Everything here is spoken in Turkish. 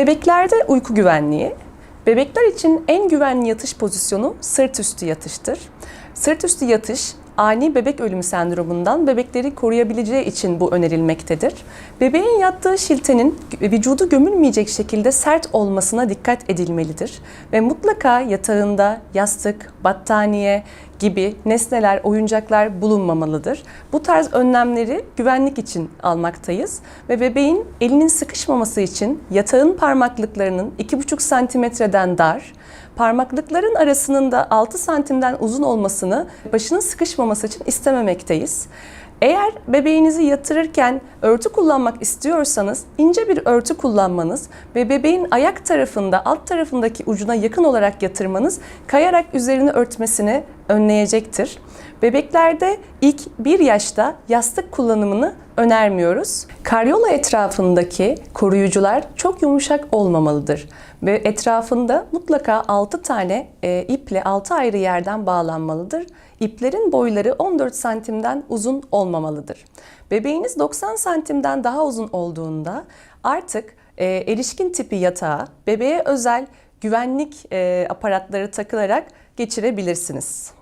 Bebeklerde uyku güvenliği. Bebekler için en güvenli yatış pozisyonu sırt üstü yatıştır. Sırt üstü yatış ani bebek ölümü sendromundan bebekleri koruyabileceği için bu önerilmektedir. Bebeğin yattığı şiltenin vücudu gömülmeyecek şekilde sert olmasına dikkat edilmelidir ve mutlaka yatağında yastık, battaniye gibi nesneler, oyuncaklar bulunmamalıdır. Bu tarz önlemleri güvenlik için almaktayız ve bebeğin elinin sıkışmaması için yatağın parmaklıklarının 2,5 santimetreden dar, parmaklıkların arasının da 6 santimden uzun olmasını başının sıkışmaması için istememekteyiz. Eğer bebeğinizi yatırırken örtü kullanmak istiyorsanız ince bir örtü kullanmanız ve bebeğin ayak tarafında alt tarafındaki ucuna yakın olarak yatırmanız kayarak üzerini örtmesini önleyecektir. Bebeklerde ilk bir yaşta yastık kullanımını önermiyoruz. Karyola etrafındaki koruyucular çok yumuşak olmamalıdır ve etrafında mutlaka 6 tane e, iple 6 ayrı yerden bağlanmalıdır. İplerin boyları 14 santimden uzun olmamalıdır. Bebeğiniz 90 santimden daha uzun olduğunda artık e, erişkin tipi yatağa bebeğe özel güvenlik e, aparatları takılarak geçirebilirsiniz.